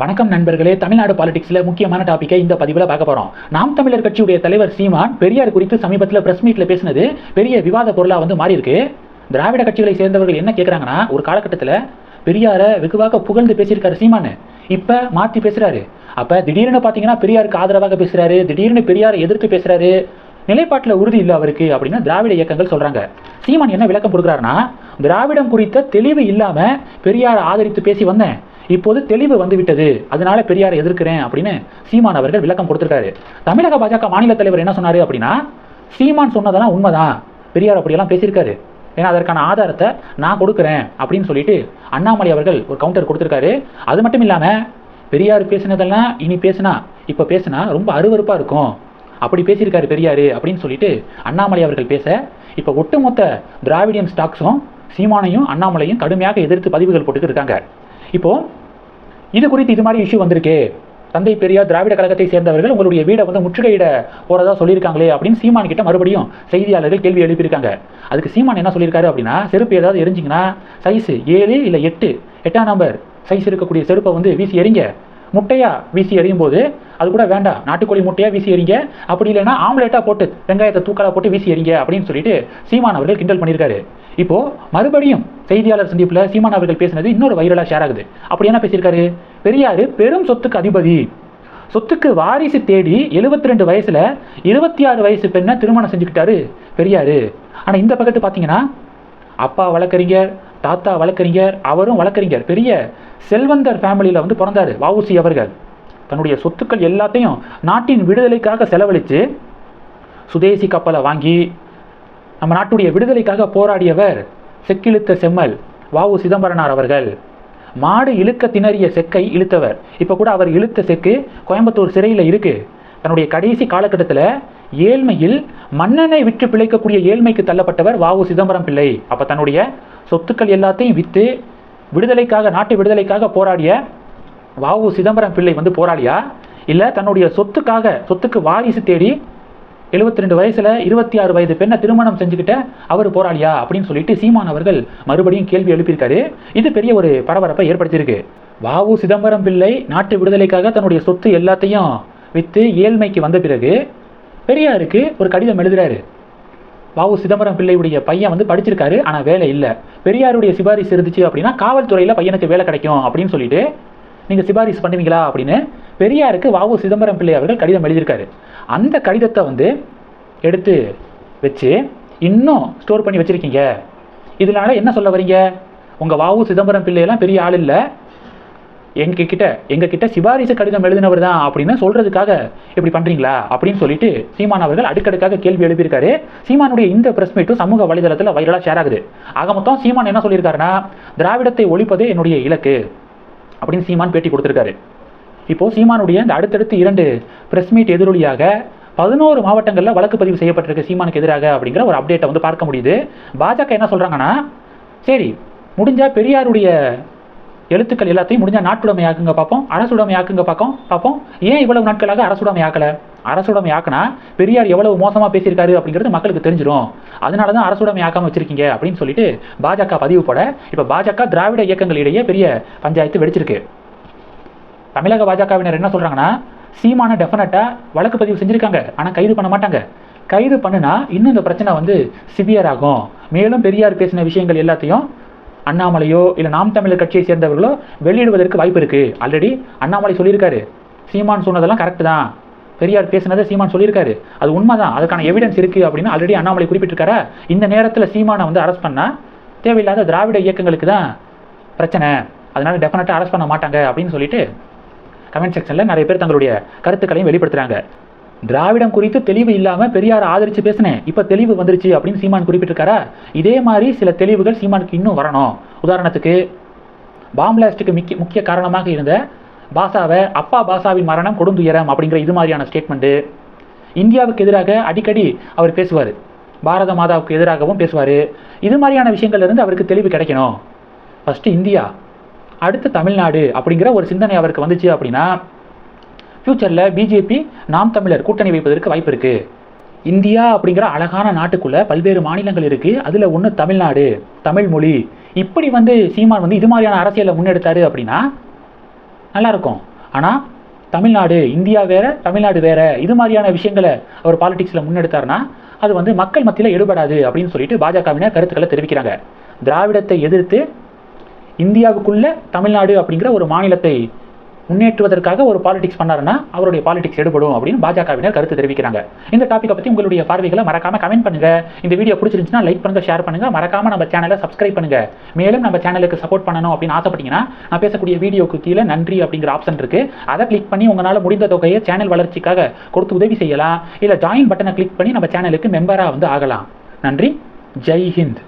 வணக்கம் நண்பர்களே தமிழ்நாடு பாலிடிக்ஸில் முக்கியமான டாப்பிக்கை இந்த பதிவில் பார்க்க போகிறோம் நாம் தமிழர் கட்சியுடைய தலைவர் சீமான் பெரியார் குறித்து சமீபத்தில் பிரஸ் மீட்டில் பேசினது பெரிய விவாத பொருளாக வந்து மாறி இருக்கு திராவிட கட்சிகளை சேர்ந்தவர்கள் என்ன கேட்குறாங்கன்னா ஒரு காலகட்டத்தில் பெரியாரை வெகுவாக புகழ்ந்து பேசியிருக்காரு சீமானு. இப்போ மாற்றி பேசுகிறாரு அப்போ திடீர்னு பார்த்தீங்கன்னா பெரியாருக்கு ஆதரவாக பேசுகிறாரு திடீர்னு பெரியாரை எதிர்த்து பேசுகிறாரு நிலைப்பாட்டில் உறுதி இல்லை அவருக்கு அப்படின்னு திராவிட இயக்கங்கள் சொல்கிறாங்க சீமான் என்ன விளக்கம் கொடுக்குறாருன்னா திராவிடம் குறித்த தெளிவு இல்லாமல் பெரியாரை ஆதரித்து பேசி வந்தேன். இப்போது தெளிவு வந்து விட்டது அதனால பெரியாரை எதிர்க்கிறேன் அப்படின்னு சீமான் அவர்கள் விளக்கம் கொடுத்திருக்காரு. தமிழக பாஜக மாநில தலைவர் என்ன சொன்னாரு அப்படின்னா சீமான் சொன்னதெல்லாம் உண்மைதான். பெரியார் அப்படியெல்லாம் பேசியிருக்காரு. ஏன்னா அதற்கான ஆதாரத்தை நான் கொடுக்குறேன் அப்படின்னு சொல்லிட்டு அண்ணாமலை அவர்கள் ஒரு கவுண்டர் கொடுத்துருக்காரு. அது மட்டும் இல்லாமல் பெரியார் பேசினதெல்லாம் இனி பேசினா இப்போ பேசினா ரொம்ப அருவருப்பாக இருக்கும். அப்படி பேசியிருக்காரு பெரியார் அப்படின்னு சொல்லிட்டு அண்ணாமலை அவர்கள் பேச இப்போ ஒட்டுமொத்த திராவிடியன் ஸ்டாக்ஸும் சீமானையும் அண்ணாமலையும் கடுமையாக எதிர்த்து பதிவுகள் போட்டுக்கிட்டு இருக்காங்க. இப்போது இது குறித்து இது மாதிரி இஷ்யூ வந்திருக்கே. தந்தை பெரியார் திராவிட கழகத்தை சேர்ந்தவர்கள் உங்களுடைய வீடை வந்து முற்றுகையிட போகிறதா சொல்லியிருக்காங்களே அப்படின்னு சீமான் கிட்ட மறுபடியும் செய்தியாளர்கள் கேள்வி எழுப்பியிருக்காங்க. அதுக்கு சீமான் என்ன சொல்லியிருக்காரு அப்படின்னா செருப்பு ஏதாவது எரிஞ்சிங்கன்னா சைஸ் ஏழு இல்லை எட்டு எட்டாம் நம்பர் சைஸ் இருக்கக்கூடிய செருப்பை வந்து வீசி எறிங்க. முட்டையாக வீசி எறியும் போது அது கூட வேண்டாம். நாட்டுக்கோழி முட்டையாக வீசி எறிங்க. அப்படி இல்லைன்னா ஆம்லேட்டாக போட்டு வெங்காயத்தை தூக்கலாக போட்டு வீசி எறிங்க அப்படின்னு சொல்லிட்டு சீமான் அவர்கள் கிண்டல் பண்ணியிருக்காரு. இப்போ மறுபடியும் செய்தியாளர் சந்திப்பில் சீமான் அவர்கள் பேசினது இன்னொரு வைரலாக ஷேர் ஆகுது. அப்படி என்ன பேசியிருக்காரு? பெரியார் பெரும் சொத்துக்கு அதிபதி. சொத்துக்கு வாரிசு தேடி 72 ரெண்டு வயசுல இருபத்தி ஆறு வயசு பெண்ணை திருமணம் செஞ்சுக்கிட்டாரு பெரியார். ஆனால் இந்த பக்கத்து பார்த்தீங்கன்னா அப்பா வழக்கறிஞர் தாத்தா வழக்கறிஞர் அவரும் வழக்கறிஞர் பெரிய செல்வந்தர் ஃபேமிலியில் வந்து பிறந்தாரு வவுசி அவர்கள். தன்னுடைய சொத்துக்கள் எல்லாத்தையும் நாட்டின் விடுதலைக்காக செலவழித்து சுதேசி கப்பலை வாங்கி நம்ம நாட்டுடைய விடுதலைக்காக போராடியவர் செக்கிழுத்த செம்மல் வாவு சிதம்பரனார் அவர்கள். மாடு இழுக்க திணறிய செக்கை இழுத்தவர். இப்போ கூட அவர் இழுத்த செக்கு கோயம்புத்தூர் சிறையில் இருக்கு. தன்னுடைய கடைசி காலகட்டத்தில் ஏழ்மையில் மன்னனை விற்று பிழைக்கக்கூடிய ஏழ்மைக்கு தள்ளப்பட்டவர் வாவு சிதம்பரம் பிள்ளை. அப்போ தன்னுடைய சொத்துக்கள் எல்லாத்தையும் விற்று விடுதலைக்காக நாட்டு விடுதலைக்காக போராடிய வாவு சிதம்பரம் பிள்ளை வந்து போராளியா? இல்லை தன்னுடைய சொத்துக்காக சொத்துக்கு வாரிசு தேடி 72 ரெண்டு வயசுல இருபத்தி ஆறு வயது பெண்ணை திருமணம் செஞ்சுக்கிட்ட அவர் போராளியா? அப்படின்னு சொல்லிட்டு சீமான் அவர்கள் மறுபடியும் கேள்வி எழுப்பியிருக்காரு. இது பெரிய ஒரு பரபரப்பை ஏற்படுத்தியிருக்கு. வாவு சிதம்பரம் பிள்ளை நாட்டு விடுதலைக்காக தன்னுடைய சொத்து எல்லாத்தையும் விற்று ஏழ்மைக்கு வந்த பிறகு பெரியாருக்கு ஒரு கடிதம் எழுதுறாரு. வாவு சிதம்பரம் பிள்ளையுடைய பையன் வந்து படிச்சிருக்காரு ஆனால் வேலை இல்லை. பெரியாருடைய சிபாரிசு இருந்துச்சு அப்படின்னா காவல்துறையில் பையனுக்கு வேலை கிடைக்கும் அப்படின்னு சொல்லிட்டு நீங்கள் சிபாரிசு பண்ணுவீங்களா அப்படின்னு பெரியாருக்கு வாவு சிதம்பரம் பிள்ளை அவர்கள் கடிதம் எழுதியிருக்காரு. அந்த கடிதத்தை வந்து எடுத்து வச்சு இன்னும் ஸ்டோர் பண்ணி வச்சுருக்கீங்க. இதனால என்ன சொல்ல வரீங்க உங்கள் வாவு சிதம்பரம் பிள்ளையெல்லாம் பெரிய ஆள் இல்லை. எங்க கிட்ட கிட்ட சிபாரிசு கடிதம் எழுதினவர் தான் அப்படின்னு சொல்கிறதுக்காக இப்படி பண்ணுறீங்களா அப்படின்னு சொல்லிட்டு சீமான் அவர்கள் அடுக்கடுக்காக கேள்வி எழுப்பியிருக்காரு. சீமானுடைய இந்த பிரஸ் மீட்டும் சமூக வலைதளத்தில் வைரலாக ஷேர் ஆகுது. ஆக மொத்தம் சீமான் என்ன சொல்லியிருக்காருன்னா திராவிடத்தை ஒழிப்பதே என்னுடைய இலக்கு அப்படின்னு சீமான் பேட்டி கொடுத்துருக்காரு. இப்போ சீமானுடைய இந்த அடுத்தடுத்து இரண்டு பிரஸ் மீட் எதிரொலியாக பதினோரு மாவட்டங்களில் வழக்கு பதிவு செய்யப்பட்டிருக்கு சீமானுக்கு எதிராக அப்படிங்கிற ஒரு அப்டேட்டை வந்து பார்க்க முடியுது. பாஜக என்ன சொல்கிறாங்கன்னா சரி முடிஞ்சால் பெரியாருடைய எழுத்துக்கள் எல்லாத்தையும் முடிஞ்சால் நாட்டுடைமை ஆக்குங்க பார்ப்போம் அரசுடைமை ஆக்குங்க பார்ப்போம். பார்ப்போம் ஏன் இவ்வளவு நாட்களாக அரசுடைமை ஆக்கல அரசுடைமை ஆக்கினா பெரியார் எவ்வளவு மோசமாக பேசியிருக்காரு அப்படிங்கிறது மக்களுக்கு தெரிஞ்சிடும் அதனால தான் அரசுடைமை ஆக்காம வச்சிருக்கீங்க அப்படின்னு சொல்லிட்டு பாஜக பதிவு போட இப்போ பாஜக திராவிட இயக்கங்களிடையே பெரிய பஞ்சாயத்து வெடிச்சிருக்கு. தமிழக பாஜகவினர் என்ன சொல்கிறாங்கன்னா சீமான டெஃபினட்டாக வழக்கு பதிவு செஞ்சுருக்காங்க. ஆனால் கைது பண்ண மாட்டாங்க. கைது பண்ணுனா இன்னும் இந்த பிரச்சனை வந்து சிவியர் ஆகும். மேலும் பெரியார் பேசின விஷயங்கள் எல்லாத்தையும் அண்ணாமலையோ இல்லை நாம் தமிழர் கட்சியை சேர்ந்தவர்களோ வெளியிடுவதற்கு வாய்ப்பு இருக்குது ஆல்ரெடி அண்ணாமலை சொல்லியிருக்காரு. சீமான் சொன்னதெல்லாம் கரெக்டு தான். பெரியார் பேசினதை சீமான் சொல்லியிருக்காரு. அது உண்மை தான் அதுக்கான எவிடன்ஸ் இருக்குது அப்படின்னு ஆல்ரெடி அண்ணாமலை குறிப்பிட்டிருக்காரா? இந்த நேரத்தில் சீமானை வந்து அரெஸ்ட் பண்ணால் தேவையில்லாத திராவிட இயக்கங்களுக்கு தான் பிரச்சனை. அதனால் டெஃபினட்டாக அரெஸ்ட் பண்ண மாட்டாங்க அப்படின்னு சொல்லிட்டு கமெண்ட் செக்ஷனில் நிறைய பேர் தங்களுடைய கருத்துக்களையும் வெளிப்படுத்துகிறாங்க திராவிடம் குறித்து தெளிவு இல்லாமல் பெரியார் ஆதரித்து பேசினேன். இப்போ தெளிவு வந்துருச்சு அப்படின்னு சீமான் குறிப்பிட்டிருக்காரா? இதே மாதிரி சில தெளிவுகள் சீமானுக்கு இன்னும் வரணும். உதாரணத்துக்கு பாம்பிளாஸ்டுக்கு முக்கிய முக்கிய காரணமாக இருந்த பாசாவை அப்பா பாசாவின் மரணம் கொடுந்துயரம் அப்படிங்கிற இது மாதிரியான ஸ்டேட்மெண்ட்டு இந்தியாவுக்கு எதிராக அடிக்கடி அவர் பேசுவார். பாரத மாதாவுக்கு எதிராகவும் பேசுவார். இது மாதிரியான விஷயங்கள்லேருந்து அவருக்கு தெளிவு கிடைக்கணும். First India. அடுத்து தமிழ்நாடு அப்படிங்கிற ஒரு சிந்தனை அவருக்கு வந்துச்சு அப்படின்னா ஃப்யூச்சரில் பிஜேபி நாம் தமிழர் கூட்டணி வைப்பதற்கு வாய்ப்பு இருக்குது இந்தியா அப்படிங்கிற அழகான நாட்டுக்குள்ளே பல்வேறு மாநிலங்கள் இருக்குது அதில் ஒன்று தமிழ்நாடு தமிழ் மொழி. இப்படி வந்து சீமான் வந்து இது மாதிரியான அரசியலை முன்னெடுத்தாரு அப்படின்னா நல்லாயிருக்கும் ஆனால் தமிழ்நாடு இந்தியா வேற தமிழ்நாடு வேற இது மாதிரியான விஷயங்களை அவர் பாலிடிக்ஸில் முன்னெடுத்தாருன்னா அது வந்து மக்கள் மத்தியில் எடுபடாது அப்படின்னு சொல்லிட்டு பாஜகவினர் கருத்துக்களை தெரிவிக்கிறாங்க. திராவிடத்தை எதிர்த்து இந்தியாவுக்குள்ள தமிழ்நாடு அப்படிங்கிற ஒரு மாநிலத்தை முன்னேற்றுவதற்காக ஒரு பாலிடிக்ஸ் பண்ணாருன்னா அவருடைய பாலிடிக்ஸ் எடுபடும் அப்படின்னு பாஜகவினர் கருத்து தெரிவிக்கிறாங்க. இந்த டாப்பிக்கை பற்றி உங்களுடைய பார்வைகளை மறக்காம கமெண்ட் பண்ணுங்க. இந்த வீடியோ பிடிச்சிருந்துச்சுன்னா லைக் பண்ணுங்க ஷேர் பண்ணுங்க. மறக்காம நம்ம சேனலை சப்ஸ்கிரைப் பண்ணுங்க. மேலும் நம்ம சேனலுக்கு சப்போர்ட் பண்ணணும் அப்படின்னு ஆசைப்பட்டீங்கன்னா நான் பேசக்கூடிய வீடியோக்கு கீழே நன்றி அப்படிங்கிற ஆப்ஷன் இருக்கு. அதை கிளிக் பண்ணி உங்களால் முடிந்த தொகையை சேனல் வளர்ச்சிக்காக கொடுத்து உதவி செய்யலாம். இல்லை ஜாயின் பட்டனை கிளிக் பண்ணி நம்ம சேனலுக்கு மெம்பராக வந்து ஆகலாம். நன்றி. ஜெய் ஹிந்த்.